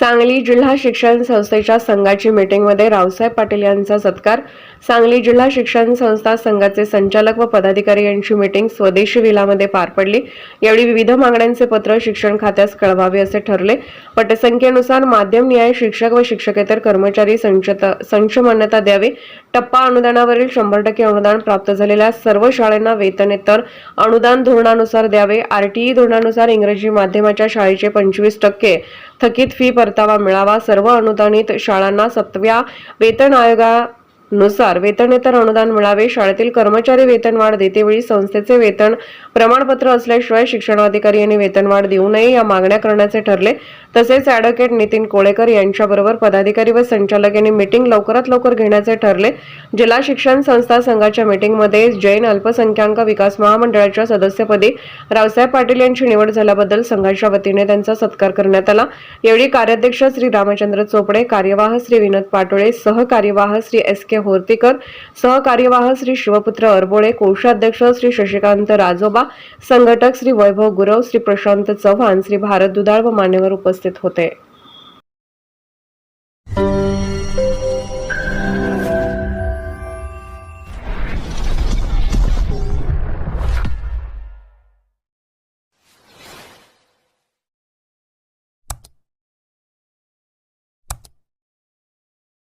सांगली जिल्हा शिक्षण संस्थेच्या संघाची मीटिंगमध्ये रावसाहेब पाटील यांचा सत्कार. सांगली जिल्हा शिक्षण संस्था संघाचे संचालक व पदाधिकारी यांची मीटिंग स्वदेशी विलामध्ये पार पडली. यावेळी विविध मागण्यांचे पत्र शिक्षण खात्यास कळवावे असे ठरले. पटसंख्येनुसार माध्यम न्याय शिक्षक व शिक्षकेतर कर्मचारी संच मान्यता द्यावी. टप्पा अनुदानावरील शंभर टक्के अनुदान प्राप्त झालेल्या सर्व शाळांना वेतनेतर अनुदान धोरणानुसार द्यावे. आरटीई धोरणानुसार इंग्रजी माध्यमाच्या शाळेचे पंचवीस टक्के थकीत फी परतावा मिळावा. सर्व अनुदानित शाळांना सतव्या वेतन आयोगा नुसार वेतनेतर अनुदान मिळावे शाळेतील कर्मचारी वेतनवाढ देतेवेळी संस्थेचे वेतन प्रमाणपत्र असल्याशिवाय शिक्षणाधिकारी यांनी वेतनवाढ देऊ नये या मागण्या करण्याचे ठरले. तसेच ॲडव्होकेट नितीन कोळेकर यांच्याबरोबर पदाधिकारी व संचालक यांनी मीटिंग लवकरात लवकर घेण्याचे ठरले. जिल्हा शिक्षण संस्था संघाच्या मीटिंगमध्ये जैन अल्पसंख्याक विकास महामंडळाच्या सदस्यपदी रावसाहेब पाटील यांची निवड झाल्याबद्दल संघाच्या वतीने त्यांचा सत्कार करण्यात आला. यावेळी कार्याध्यक्ष श्री रामचंद्र चोपडे कार्यवाह श्री विनोद पाटोळे सहकार्यवाह श्री एस के होर्तीकर सहकार्यवाह श्री शिवपुत्र अरबोळे कोषाध्यक्ष श्री शशिकांत राजोबा संघटक श्री वैभव गुरव श्री प्रशांत चव्हाण श्री भारत दुधाळ व मान्यवर उपस्थित होते.